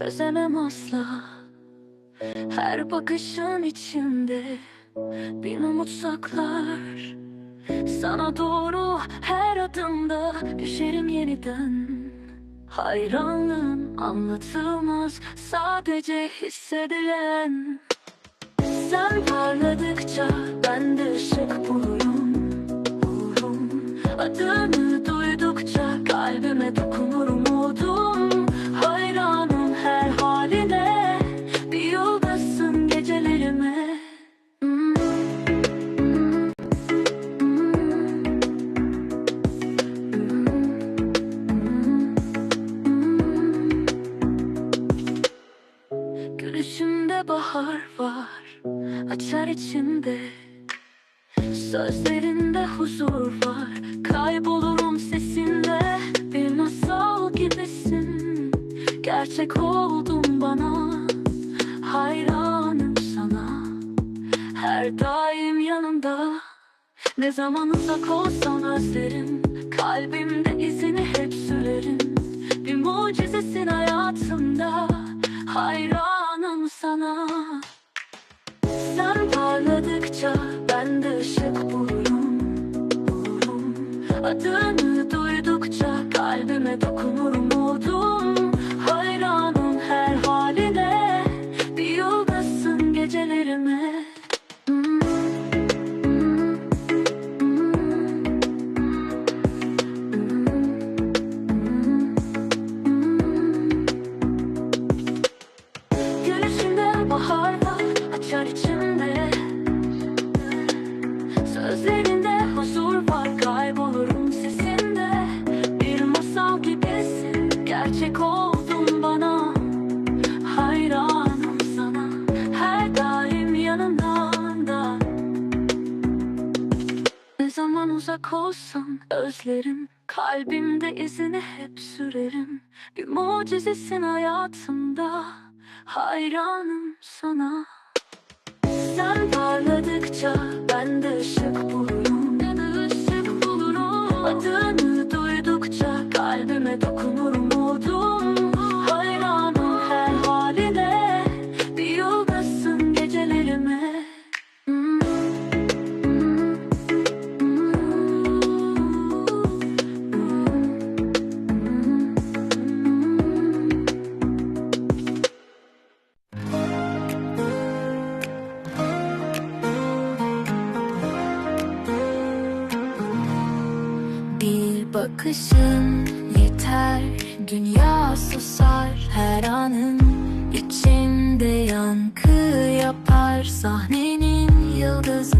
çözemem asla. Her bakışın içinde bir umut saklar. Sana doğru her adımda düşerim yeniden. Hayranlığın anlatılmaz sadece hissedilen. Sen parladıkça ben de ışık bulurum. Adını duydukça kalbime dokunur var. Açar içimde. Sözlerinde huzur var. Kaybolurum sesinde. Bir masal gibisin. Gerçek oldun bana. Hayranım sana. Her daim yanımda. Ne zaman uzak olsan özlerim. Kalbimde izini hep sürerim. Bir mucizesin hayatımda. Hayranım sana Adını duydukça kalbime dokunur gerçek oldun bana Hayranım sana. Her daim yanımda. Ne zaman uzak olsan özlerim Kalbimde izini hep sürerim. Bir mucizesin hayatımda Hayranım sana bakışın yeter Dünya susar. Her anın içinde yankı yapar. Sahnenin yıldızı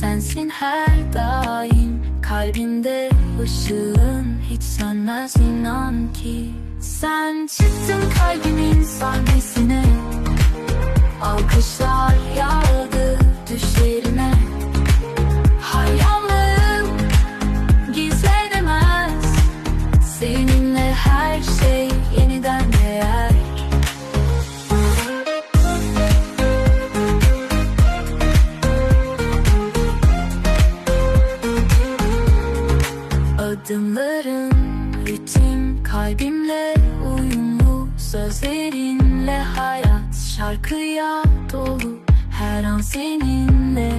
sensin her daim. Kalbinde ışığın hiç sönmez inan ki. Sen çıktın kalbimin sahnesine. Alkışlar yağdı düşlerime her şey ritim kalbimle uyumlu Sözlerinle hayat şarkıya dolu. Her an seninle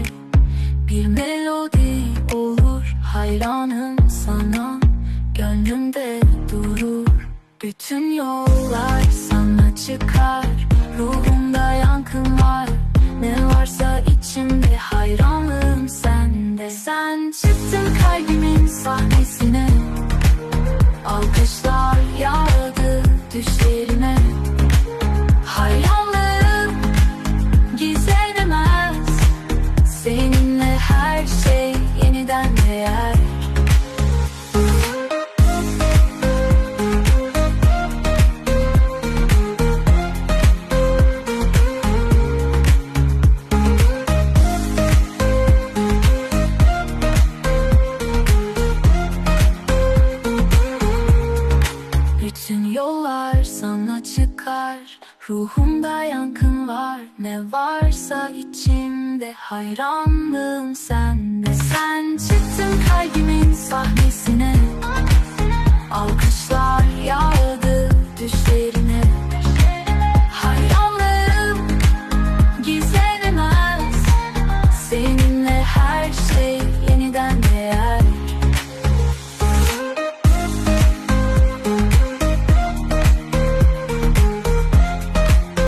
bir melodi olur. Hayranım sana gönlümde Bütün yollar sana çıkar Ruhumda yankın var. Ne varsa içimde hayranlığım sende. Sen çıktın kalbimin sahnesine. Alkışlar Ruhumda yankın var. Ne varsa içimde Hayranlığım sende. Sen çıktın kalbimin sahnesine. Düşleri